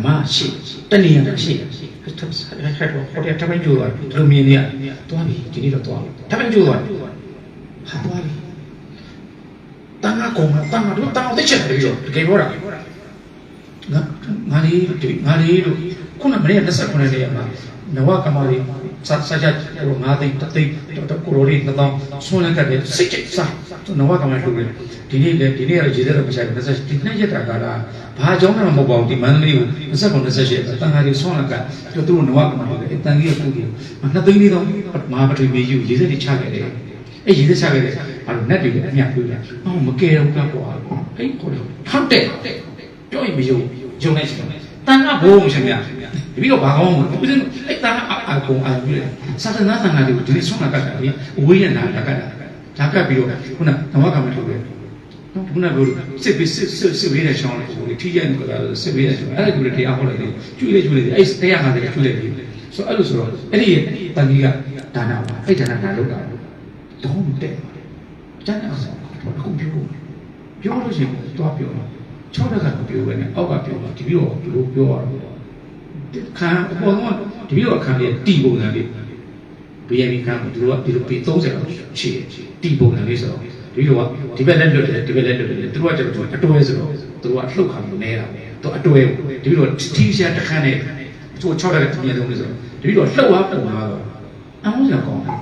ဓမ္မရှိတဏှာရှိဟဲ့တော့ဟဲ့တော့ဟိုတည်းထပ်မကြိုးသွားဒီလိုမြင်နေရသွားပြီဒီနေ့တော့သွားပြီထပ်မကြိုးသွားဟာသွားပြီတန်ခါကောင်တန်ခါတို့တန်ခါသိချက်တယ်ပြီးတော့တကယ်ပြောတာငါငါလေးတို့ငါလေးတို့ခုနမနေ့29ရက်နေ့မှာ နဝကမာရီစစကြဟိုငါသိတသိတော့ကိုရိုရီတော့ဆွမ်းလက်ကတည်းစိတ်ချိတ်စားနဝကမာရီတို့ဒီနေ့လေဒီနေ့ရရေတဲ့မဆိုင်ဘူးဒီနေ့ရက်တာကလားဘာကြောင့်မှမဟုတ်ပါဘူးဒီမန္တလေးကို29 28တန်ခါရီဆွမ်းလက်ကတို့တို့နဝကမာရီအတန်ကြီးကပူကြီးနှစ်သိန်းလေးတော့မဟာပထဝီကြီးရေတဲ့ချခဲ့တယ်အဲ့ရေတဲ့ချခဲ့တယ်အဲ့လိုနက်တွေအမြတ်ပြူတယ်ဟောမကယ်တော့ကကွာဟဲ့ခေါ်တယ်ဟုတ်တယ်ပြောရင်မယုံယုံနေချင်တယ်တန်ခါဘိုးမရှိများ ဒီပြီးတော့ဘာကောင်းမလဲဦးစင်းအဲ့တန်ခါအာကုံအာပြည့်စာသနာတန်ခါတွေကိုဒီနေ့ဆွမ်းလက်ကတ်တာလေအဝေးရနာလက်ကတ်တာဒါကပ်ပြီးတော့ခုနနဝကမာရီတို့ပဲနော်ခုနကစစ်ပြီးစစ်စစ်စစ်ပြီးတဲ့ချောင်းလေးကိုထိရိုက်နေတာစစ်ပြီးတဲ့ချောင်းအဲ့ဒါကိုလည်းတရားဟောလိုက်တယ်ကျွေးလေကျွေးလေအဲ့တရားငါလည်းကျွေးလေဆိုအဲ့လိုဆိုတော့အဲ့ဒီတန်ကြီးကဒါနာပါအဲ့ဒါနာနာလောက်တာတော့တဲ့ကျန်အောင်ဆိုအခုပြောပြောလို့ရှိရင်တော့ပြောတော့ချောတဲ့ကပြောပဲနဲ့အောက်ကပြောတော့ဒီပြီးတော့ဘယ်လိုပြောရတော့ ခံအပေါ်ကဒီပြီးတော့ခံရတီပုံစံလေး BNB ခံဒီလိုကဒီလိုပေ30လောက်ရှိတယ်တီပုံစံလေးဆိုတော့ဒီလိုကဒီဘက်လက်လွတ်တယ်ဒီဘက်လက်လွတ်တယ်သူတို့ကကျတော့အတွဲဆိုတော့သူတို့ကလှုပ်ခါလို့နေတာသူအတွဲဒီလိုတီးရှာတစ်ခန်းနဲ့သူ6တက်တဲ့ပြင်သုံးလေးဆိုတော့ဒီလိုလှုပ်သွားပုံသွားတော့အမှန်စရာကောင်းတယ်